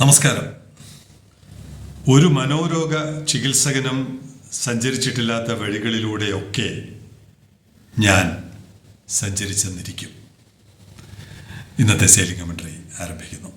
നമസ്കാരം. ഒരു മനോരോഗ ചികിത്സകനും സഞ്ചരിച്ചിട്ടില്ലാത്ത വഴികളിലൂടെയൊക്കെ ഞാൻ സഞ്ചരിച്ചെന്നിരിക്കും. ഇന്നത്തെ സെയിലിംഗ് കമൻട്രി ആരംഭിക്കുന്നു.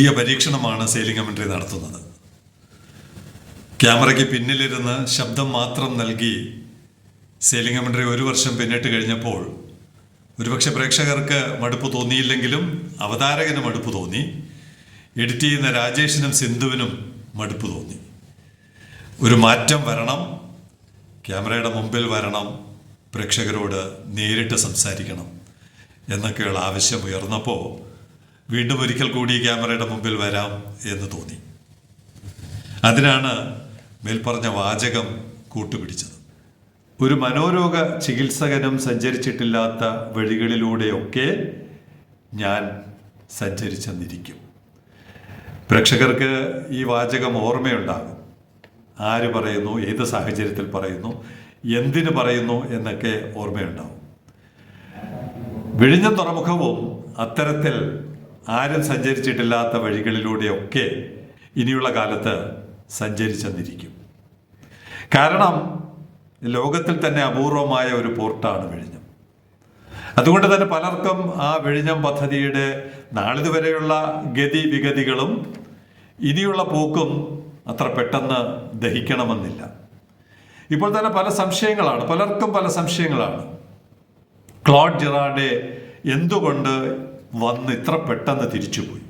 പുതിയ പരീക്ഷണമാണ് സെയിലിംഗ് കമൻട്രി നടത്തുന്നത്. ക്യാമറയ്ക്ക് പിന്നിലിരുന്ന് ശബ്ദം മാത്രം നൽകി സെയിലിംഗ് കമൻട്രി ഒരു വർഷം പിന്നിട്ട് കഴിഞ്ഞപ്പോൾ ഒരുപക്ഷെ പ്രേക്ഷകർക്ക് മടുപ്പ് തോന്നിയില്ലെങ്കിലും അവതാരകന് മടുപ്പ് തോന്നി. എഡിറ്റ് ചെയ്യുന്ന രാജേഷിനും സിന്ധുവിനും മടുപ്പ് തോന്നി. ഒരു മാറ്റം വരണം ക്യാമറയുടെ മുമ്പിൽ വരണം പ്രേക്ഷകരോട് നേരിട്ട് സംസാരിക്കണം എന്നൊക്കെയുള്ള ആവശ്യം ഉയർന്നപ്പോൾ വീണ്ടും ഒരിക്കൽ കൂടി ക്യാമറയുടെ മുമ്പിൽ വരാം എന്ന് തോന്നി. അതിനാണ് മേൽപ്പറഞ്ഞ വാചകം കൂട്ടുപിടിച്ചത്. ഒരു മനോരോഗ ചികിത്സകനും സഞ്ചരിച്ചിട്ടില്ലാത്ത വഴികളിലൂടെയൊക്കെ ഞാൻ സഞ്ചരിച്ചെന്നിരിക്കും. പ്രേക്ഷകർക്ക് ഈ വാചകം ഓർമ്മയുണ്ടാകും. ആര് പറയുന്നു ഏത് സാഹചര്യത്തിൽ പറയുന്നു എന്തിന് പറയുന്നു എന്നൊക്കെ ഓർമ്മയുണ്ടാവും വിഴിഞ്ഞ തുറമുഖവും അത്തരത്തിൽ ആരും സഞ്ചരിച്ചിട്ടില്ലാത്ത വഴികളിലൂടെയൊക്കെ ഇനിയുള്ള കാലത്ത് സഞ്ചരിച്ചെന്നിരിക്കും. കാരണം ലോകത്തിൽ തന്നെ അപൂർവമായ ഒരു പോർട്ടാണ് വിഴിഞ്ഞം. അതുകൊണ്ട് തന്നെ പലർക്കും ആ വിഴിഞ്ഞം പദ്ധതിയുടെ നാളിതുവരെയുള്ള ഗതി വിഗതികളും ഇനിയുള്ള പോക്കും അത്ര പെട്ടെന്ന് ദഹിക്കണമെന്നില്ല. ഇപ്പോൾ തന്നെ പല സംശയങ്ങളാണ് പലർക്കും പല സംശയങ്ങളാണ്. ക്ലോഡ് ജിറാഡെ എന്തുകൊണ്ട് വന്ന് ഇത്ര പെട്ടെന്ന് തിരിച്ചുപോയി.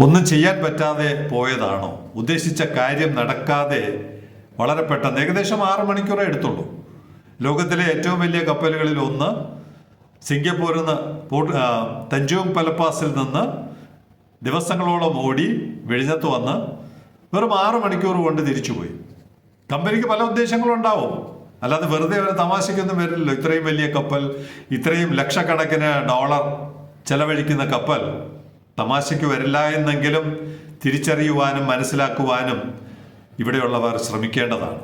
ഒന്നും ചെയ്യാൻ പറ്റാതെ പോയതാണോ? ഉദ്ദേശിച്ച കാര്യം നടക്കാതെ വളരെ പെട്ടെന്ന് ഏകദേശം ആറ് മണിക്കൂറേ എടുത്തുള്ളൂ. ലോകത്തിലെ ഏറ്റവും വലിയ കപ്പലുകളിൽ ഒന്ന് സിംഗപ്പൂരിൽ നിന്ന് പോർട്ട് പലപ്പാസിൽ നിന്ന് ദിവസങ്ങളോളം ഓടി വിഴിഞ്ഞത്ത് വന്ന് വെറും ആറ് മണിക്കൂർ കൊണ്ട് തിരിച്ചുപോയി. കമ്പനിക്ക് പല ഉദ്ദേശങ്ങളുണ്ടാവും. അല്ലാതെ വെറുതെ ഒരു തമാശയ്ക്കൊന്നും വരില്ലല്ലോ. ഇത്രയും വലിയ കപ്പൽ ഇത്രയും ലക്ഷക്കണക്കിന് ഡോളർ ചെലവഴിക്കുന്ന കപ്പൽ തമാശയ്ക്ക് വരില്ല എന്നെങ്കിലും തിരിച്ചറിയുവാനും മനസ്സിലാക്കുവാനും ഇവിടെയുള്ളവർ ശ്രമിക്കേണ്ടതാണ്.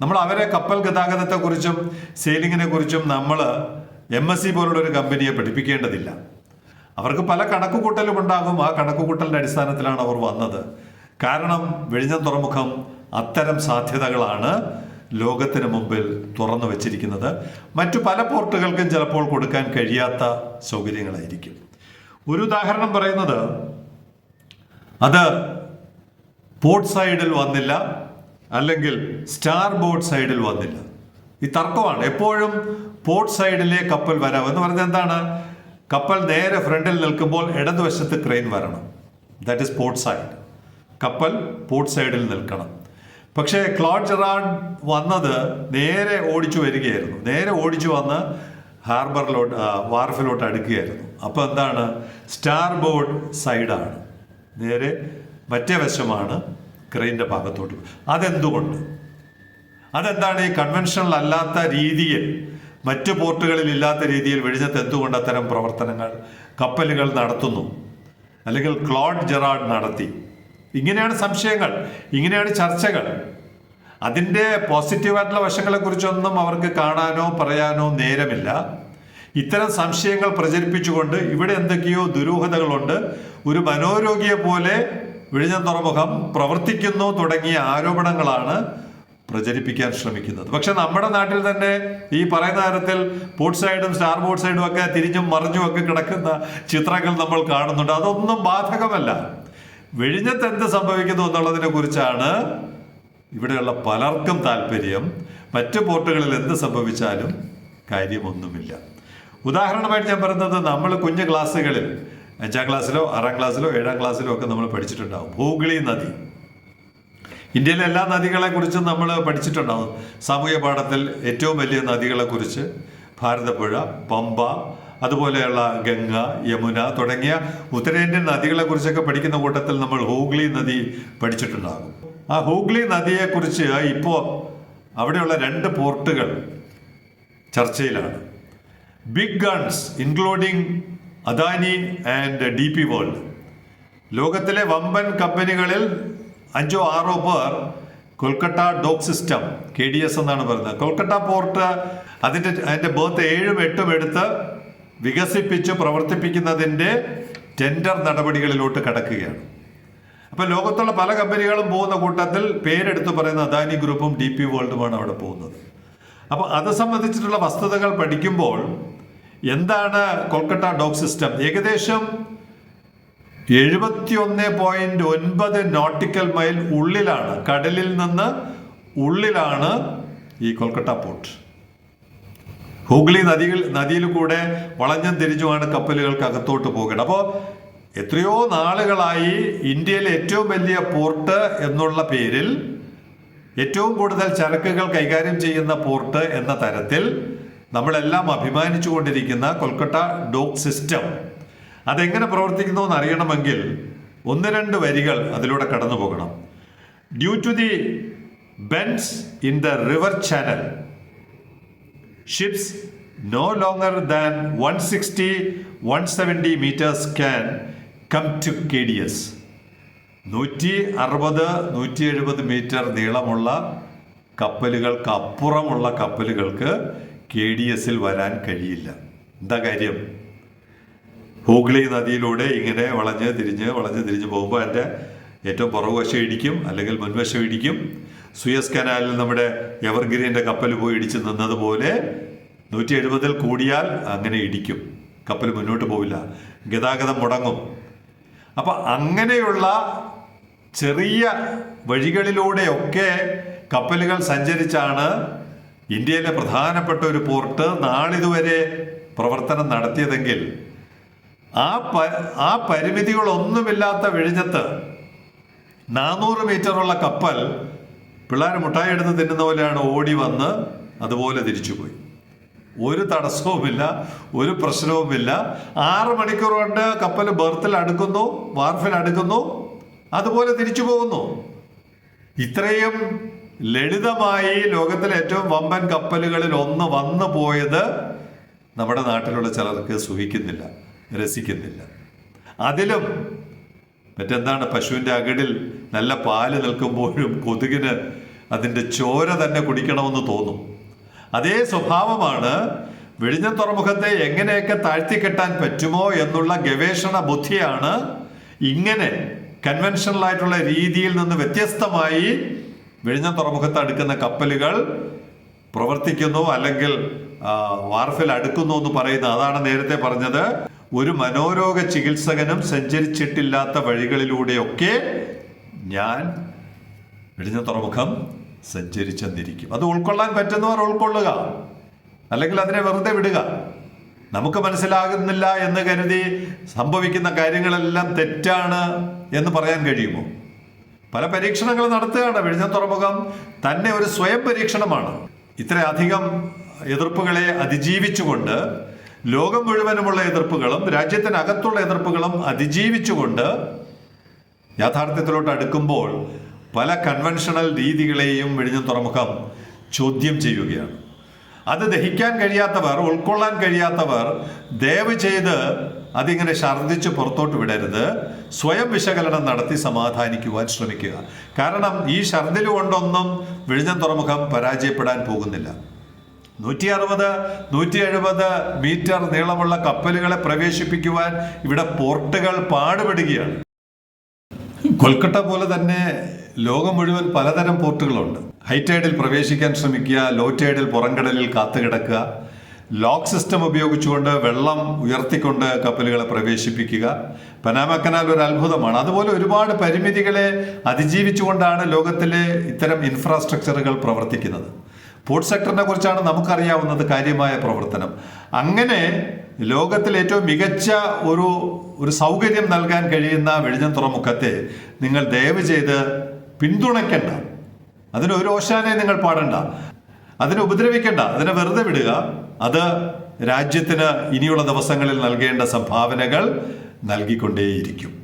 നമ്മൾ അവരെ കപ്പൽ ഗതാഗതത്തെക്കുറിച്ചും സെയിലിങ്ങിനെ കുറിച്ചും നമ്മൾ എം എസ് സി പോലുള്ള ഒരു കമ്പനിയെ പഠിപ്പിക്കേണ്ടതില്ല. അവർക്ക് പല കണക്കുകൂട്ടലും ഉണ്ടാകും. ആ കണക്കുകൂട്ടലിന്റെ അടിസ്ഥാനത്തിലാണ് അവർ വന്നത്. കാരണം വിഴിഞ്ഞം തുറമുഖം അത്തരം സാധ്യതകളാണ്. ലോകത്തിന് മുമ്പിൽ തുറന്നു വച്ചിരിക്കുന്നത് മറ്റു പല പോർട്ടുകൾക്കും ചിലപ്പോൾ കൊടുക്കാൻ കഴിയാത്ത സൗകര്യങ്ങളായിരിക്കും. ഒരു ഉദാഹരണം പറയുന്നത് അത് പോർട്ട് സൈഡിൽ വന്നില്ല അല്ലെങ്കിൽ സ്റ്റാർ ബോർഡ് സൈഡിൽ വന്നില്ല. ഈ തർക്കമാണ്. എപ്പോഴും പോർട്ട് സൈഡിലെ കപ്പൽ വരാം. എന്ന് പറഞ്ഞത് എന്താണ്? കപ്പൽ നേരെ ഫ്രണ്ടിൽ നിൽക്കുമ്പോൾ ഇടതുവശത്ത് ക്രെയിൻ വരണം. ദാറ്റ് ഇസ് പോർട്ട് സൈഡ് കപ്പൽ പോർട്ട് സൈഡിൽ നിൽക്കണം. പക്ഷേ ക്ലോഡ് ജെറാഡ് വന്നത് നേരെ ഓടിച്ചു വരികയായിരുന്നു. നേരെ ഓടിച്ചു വന്ന് ഹാർബറിലോട്ട് വാർഫിലോട്ട് അടുക്കുകയായിരുന്നു. അപ്പോൾ എന്താണ്? സ്റ്റാർ ബോർഡ് സൈഡാണ്. നേരെ മറ്റേ വശമാണ് ക്രെയിന്റെ ഭാഗത്തോട്ട്. അതെന്തുകൊണ്ട്? അതെന്താണ്? ഈ കൺവെൻഷണൽ അല്ലാത്ത രീതിയിൽ മറ്റു പോർട്ടുകളിൽ ഇല്ലാത്ത രീതിയിൽ വെടിഞ്ഞത്ത് എന്തുകൊണ്ട് അത്തരം പ്രവർത്തനങ്ങൾ കപ്പലുകൾ നടത്തുന്നു? അല്ലെങ്കിൽ ക്ലോഡ് ജെറാഡ് നടത്തി? ഇങ്ങനെയാണ് സംശയങ്ങൾ ഇങ്ങനെയാണ് ചർച്ചകൾ. അതിന്റെ പോസിറ്റീവായിട്ടുള്ള വശങ്ങളെക്കുറിച്ചൊന്നും അവർക്ക് കാണാനോ പറയാനോ നേരമില്ല. ഇത്തരം സംശയങ്ങൾ പ്രചരിപ്പിച്ചുകൊണ്ട് ഇവിടെ എന്തൊക്കെയോ ദുരൂഹതകളുണ്ട്. ഒരു മനോരോഗിയെ പോലെ വിഴിഞ്ഞ തുറമുഖം പ്രവർത്തിക്കുന്നു തുടങ്ങിയ ആരോപണങ്ങളാണ് പ്രചരിപ്പിക്കാൻ ശ്രമിക്കുന്നത്. പക്ഷെ നമ്മുടെ നാട്ടിൽ തന്നെ ഈ പറയുന്ന തരത്തിൽ പോർട്ട് സൈഡും സ്റ്റാർ ബോർഡ് സൈഡും ഒക്കെ തിരിഞ്ഞും മറിഞ്ഞും ഒക്കെ കിടക്കുന്ന ചിത്രങ്ങൾ നമ്മൾ കാണുന്നുണ്ട്. അതൊന്നും ബാധകമല്ല. വിഴിഞ്ഞത്ത് എന്ത് സംഭവിക്കുന്നു എന്നുള്ളതിനെ കുറിച്ചാണ് ഇവിടെയുള്ള പലർക്കും താല്പര്യം. മറ്റു പോർട്ടുകളിൽ എന്ത് സംഭവിച്ചാലും കാര്യമൊന്നുമില്ല. ഉദാഹരണമായിട്ട് ഞാൻ പറയുന്നത് നമ്മൾ കുഞ്ഞു ക്ലാസ്സുകളിൽ അഞ്ചാം ക്ലാസ്സിലോ ആറാം ക്ലാസ്സിലോ ഏഴാം ക്ലാസ്സിലോ ഒക്കെ നമ്മൾ പഠിച്ചിട്ടുണ്ടാവും. ഹൂഗ്ലി നദി. ഇന്ത്യയിലെ എല്ലാ നദികളെ കുറിച്ചും നമ്മൾ പഠിച്ചിട്ടുണ്ടാവും. സാമൂഹ്യ പാഠത്തിൽ ഏറ്റവും വലിയ നദികളെ കുറിച്ച് ഭാരതപ്പുഴ പമ്പ അതുപോലെയുള്ള ഗംഗ യമുന തുടങ്ങിയ ഉത്തരേന്ത്യൻ നദികളെ കുറിച്ചൊക്കെ പഠിക്കുന്ന കൂട്ടത്തിൽ നമ്മൾ ഹൂഗ്ലി നദി പഠിച്ചിട്ടുണ്ടാകും. ആ ഹൂഗ്ലി നദിയെ കുറിച്ച് ഇപ്പോ അവിടെയുള്ള രണ്ട് പോർട്ടുകൾ ചർച്ചയിലാണ്. Big guns including Adani and D P World. ലോകത്തിലെ വമ്പൻ കമ്പനികളിൽ അഞ്ചോ ആറോ പേർ Kolkata dock system K D S എന്നാണ് പറയുന്നത്. കൊൽക്കട്ട പോർട്ട് അതിന്റെ അതിന്റെ ബേർത്ത് ഏഴും എട്ടും എടുത്ത് വികസിപ്പിച്ച് പ്രവർത്തിപ്പിക്കുന്നതിന്റെ ടെൻഡർ നടപടികളിലോട്ട് കടക്കുകയാണ്. അപ്പോൾ ലോകത്തുള്ള പല കമ്പനികളും പോകുന്ന കൂട്ടത്തിൽ പേരെടുത്ത് പറയുന്ന അദാനി ഗ്രൂപ്പും ഡി പി വേൾഡുമാണ് അവിടെ പോകുന്നത്. അപ്പോൾ അത് സംബന്ധിച്ചിട്ടുള്ള വസ്തുതകൾ പഠിക്കുമ്പോൾ എന്താണ് കൊൽക്കത്ത ഡോക്ക് സിസ്റ്റം? ഏകദേശം എഴുപത്തിയൊന്ന് പോയിന്റ് ഒൻപത് നോട്ടിക്കൽ മൈൽ ഉള്ളിലാണ് കടലിൽ നിന്ന് ഉള്ളിലാണ് ഈ കൊൽക്കത്ത പോർട്ട്. ഹൂഗ്ലി നദികൾ നദിയിൽ കൂടെ വളഞ്ഞും തിരിഞ്ഞുമാണ് കപ്പലുകൾക്ക് അകത്തോട്ട് പോകേണ്ടത്. അപ്പോൾ എത്രയോ നാളുകളായി ഇന്ത്യയിലെ ഏറ്റവും വലിയ പോർട്ട് എന്നുള്ള പേരിൽ ഏറ്റവും കൂടുതൽ ചരക്കുകൾ കൈകാര്യം ചെയ്യുന്ന പോർട്ട് എന്ന തരത്തിൽ നമ്മളെല്ലാം അഭിമാനിച്ചു കൊണ്ടിരിക്കുന്ന കൊൽക്കത്ത ഡോക്ക് സിസ്റ്റം അതെങ്ങനെ പ്രവർത്തിക്കുന്നു എന്ന് അറിയണമെങ്കിൽ ഒന്ന് രണ്ട് വരികൾ അതിലൂടെ കടന്നു പോകണം due to the bends in the river channel ships no longer than 160 170 meters can come to KDS നൂറ്റി അറുപത് നൂറ്റി എഴുപത് മീറ്റർ നീളമുള്ള കപ്പലുകൾക്ക് അപ്പുറമുള്ള കപ്പലുകൾക്ക് കെ ഡി എസിൽ വരാൻ കഴിയില്ല. എന്താ കാര്യം? ഹൂഗ്ലി നദിയിലൂടെ ഇങ്ങനെ വളഞ്ഞ് തിരിഞ്ഞ് വളഞ്ഞ് തിരിഞ്ഞ് പോകുമ്പോൾ അതിന്റെ ഏറ്റവും പുറകുവശം ഇടിക്കും അല്ലെങ്കിൽ മുൻവശം ഇടിക്കും. സുയസ് കനാലിൽ നമ്മുടെ എവർഗ്രീന്റെ കപ്പൽ പോയി ഇടിച്ച് നിന്നതുപോലെ നൂറ്റി എഴുപതിൽ കൂടിയാൽ അങ്ങനെ ഇടിക്കും. കപ്പൽ മുന്നോട്ട് പോവില്ല. ഗതാഗതം മുടങ്ങും. അപ്പം അങ്ങനെയുള്ള ചെറിയ വഴികളിലൂടെയൊക്കെ കപ്പലുകൾ സഞ്ചരിച്ചാണ് ഇന്ത്യയിലെ പ്രധാനപ്പെട്ട ഒരു പോർട്ട് നാളിതുവരെ പ്രവർത്തനം നടത്തിയതെങ്കിൽ ആ പ ആ പരിമിതികളൊന്നുമില്ലാത്ത വിഴിഞ്ഞത്ത് നാനൂറ് മീറ്ററുള്ള കപ്പൽ പിള്ളേർ മുട്ടായി എടുത്ത് തിന്നുന്ന പോലെയാണ് ഓടി വന്ന് അതുപോലെ തിരിച്ചുപോയി. ഒരു തടസ്സവുമില്ല ഒരു പ്രശ്നവുമില്ല. ആറ് മണിക്കൂർ കൊണ്ട് കപ്പൽ ബർത്തിൽ അടുക്കുന്നു വാർഫിൽ അടുക്കുന്നു അതുപോലെ തിരിച്ചു പോകുന്നു. ഇത്രയും ലളിതമായി ലോകത്തിലെ ഏറ്റവും വമ്പൻ കപ്പലുകളിൽ ഒന്ന് വന്നു പോയത് നമ്മുടെ നാട്ടിലുള്ള ചിലർക്ക് സുഖിക്കുന്നില്ല രസിക്കുന്നില്ല. അതിലും മറ്റെന്താണ് പശുവിന്റെ അകിടിൽ നല്ല പാൽ നിൽക്കുമ്പോഴും കൊതുകിന് അതിന്റെ ചോര തന്നെ കുടിക്കണമെന്ന് തോന്നും. അതേ സ്വഭാവമാണ് വിഴിഞ്ഞ തുറമുഖത്തെ എങ്ങനെയൊക്കെ താഴ്ത്തിക്കെട്ടാൻ പറ്റുമോ എന്നുള്ള ഗവേഷണ ബുദ്ധിയാണ് ഇങ്ങനെ കൺവെൻഷണൽ ആയിട്ടുള്ള രീതിയിൽ നിന്ന് വ്യത്യസ്തമായി വിഴിഞ്ഞ തുറമുഖത്ത് അടുക്കുന്ന കപ്പലുകൾ പ്രവർത്തിക്കുന്നു അല്ലെങ്കിൽ വാർഫിൽ അടുക്കുന്നു എന്ന് പറയുന്നു അതാണ് നേരത്തെ പറഞ്ഞത്. ഒരു മനോരോഗ ചികിത്സകനും സഞ്ചരിച്ചിട്ടില്ലാത്ത വഴികളിലൂടെയൊക്കെ ഞാൻ വിഴിഞ്ഞ തുറമുഖം സഞ്ചരിച്ചെന്നിരിക്കും. അത് ഉൾക്കൊള്ളാൻ പറ്റുന്നവർ ഉൾക്കൊള്ളുക. അല്ലെങ്കിൽ അതിനെ വെറുതെ വിടുക. നമുക്ക് മനസ്സിലാകുന്നില്ല എന്ന് കരുതി സംഭവിക്കുന്ന കാര്യങ്ങളെല്ലാം തെറ്റാണ് എന്ന് പറയാൻ കഴിയുമോ? പല പരീക്ഷണങ്ങൾ നടത്തുകയാണ്. വിഴിഞ്ഞ തുറമുഖം തന്നെ ഒരു സ്വയം പരീക്ഷണമാണ്. ഇത്രയധികം എതിർപ്പുകളെ അതിജീവിച്ചുകൊണ്ട് ലോകം മുഴുവനുമുള്ള എതിർപ്പുകളും രാജ്യത്തിനകത്തുള്ള എതിർപ്പുകളും അതിജീവിച്ചുകൊണ്ട് യാഥാർത്ഥ്യത്തിലോട്ട് അടുക്കുമ്പോൾ പല കൺവെൻഷണൽ രീതികളെയും വിഴിഞ്ഞം തുറമുഖം ചോദ്യം ചെയ്യുകയാണ്. അത് ദഹിക്കാൻ കഴിയാത്തവർ ഉൾക്കൊള്ളാൻ കഴിയാത്തവർ ദയവ് ചെയ്ത് അതിങ്ങനെ ഛർദ്ദിച്ച് പുറത്തോട്ട് വിടരുത്. സ്വയം വിശകലനം നടത്തി സമാധാനിക്കുവാൻ ശ്രമിക്കുക. കാരണം ഈ ഛർദിൽ കൊണ്ടൊന്നും വിഴിഞ്ഞം തുറമുഖം പരാജയപ്പെടാൻ പോകുന്നില്ല. നൂറ്റി അറുപത് നൂറ്റി എഴുപത് മീറ്റർ നീളമുള്ള കപ്പലുകളെ പ്രവേശിപ്പിക്കുവാൻ ഇവിടെ പോർട്ടുകൾ പാടുപെടുകയാണ്. കൊൽക്കട്ട പോലെ തന്നെ ലോകം മുഴുവൻ പലതരം പോർട്ടുകളുണ്ട്. ഹൈറ്റൈഡിൽ പ്രവേശിക്കാൻ ശ്രമിക്കുക ലോ ടൈഡിൽ പുറംകടലിൽ കാത്തുകിടക്കുക ലോക്ക് സിസ്റ്റം ഉപയോഗിച്ചുകൊണ്ട് വെള്ളം ഉയർത്തിക്കൊണ്ട് കപ്പലുകളെ പ്രവേശിപ്പിക്കുക. പനാമ കനാൽ ഒരു അത്ഭുതമാണ്. അതുപോലെ ഒരുപാട് പരിമിതികളെ അതിജീവിച്ചുകൊണ്ടാണ് ലോകത്തിലെ ഇത്തരം ഇൻഫ്രാസ്ട്രക്ചറുകൾ പ്രവർത്തിക്കുന്നത്. പോർട്ട് സെക്ടറിനെ കുറിച്ചാണ് നമുക്കറിയാവുന്നത് കാര്യമായ പ്രവർത്തനം. അങ്ങനെ ലോകത്തിൽ ഏറ്റവും മികച്ച ഒരു ഒരു സൗകര്യം നൽകാൻ കഴിയുന്ന വെടിഞ്ഞം തുറമുഖത്തെ നിങ്ങൾ ദയവ് ചെയ്ത് പിന്തുണയ്ക്കണ്ട. അതിന് ഒരു ഓശാനെ നിങ്ങൾ പാടണ്ട. അതിനെ ഉപദ്രവിക്കണ്ട. അതിനെ വെറുതെ വിടുക. അത് രാജ്യത്തിന് ഇനിയുള്ള ദിവസങ്ങളിൽ നൽകേണ്ട സംഭാവനകൾ നൽകിക്കൊണ്ടേയിരിക്കും.